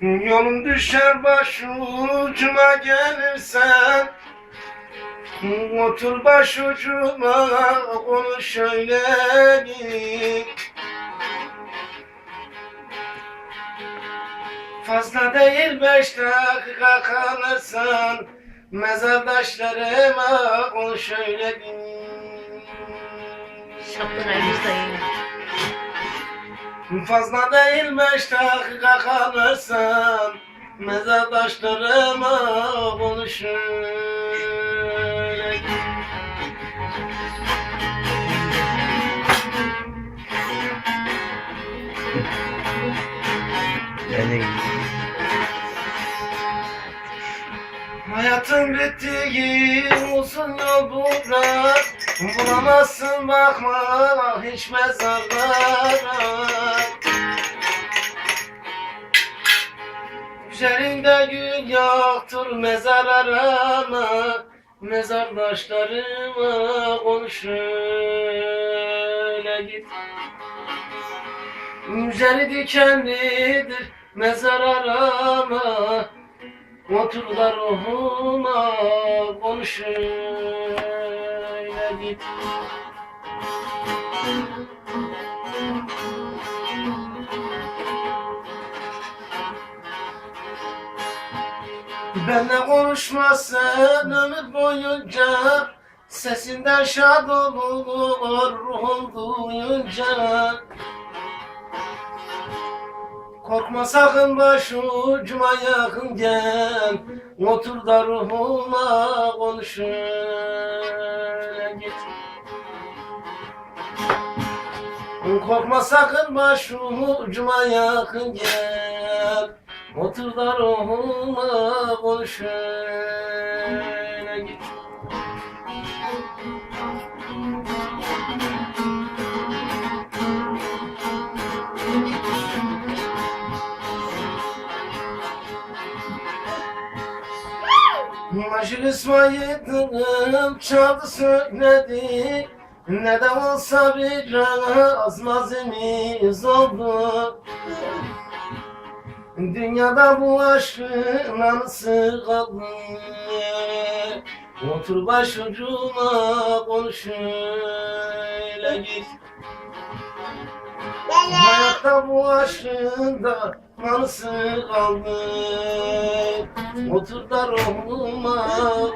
Yolun düşer başucuma gelirsen. Otur başucuma onu şöyle git Fazla değil beş dakika kalırsan Mezardaşlarıma onu şöyle git Şapkın yine. Fazla değil beş dakika kalırsan Mezardaşlarıma onu şöyle git Hayatın bittiği uzun yol bırak Bulamazsın bakma hiç mezarlara. Üzerinde gül yoktur mezarlarıma Mezardaşlarıma konuş şöyle git. Üzeri dikenlidir mezar arama Otur da ruhuma konuş şöyle git Benle konuşmazsan ömür boyunca Sesinden şad olur ruhum duyunca Korkma sakın başucuma yakın gel. Otur da ruhuma konuş git Korkma sakın başucuma yakın gel. Otur da ruhuma konuş git Meclis vayettim çaldı söyledi. Ne de olsa biraz mazimiz oldu. Dünyada bu aşkın anısı kaldı. Otur başucuma konuş öyle git Hayatta bu aşkın da anısı kaldı Otur da ruhuma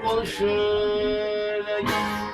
konuş öyle git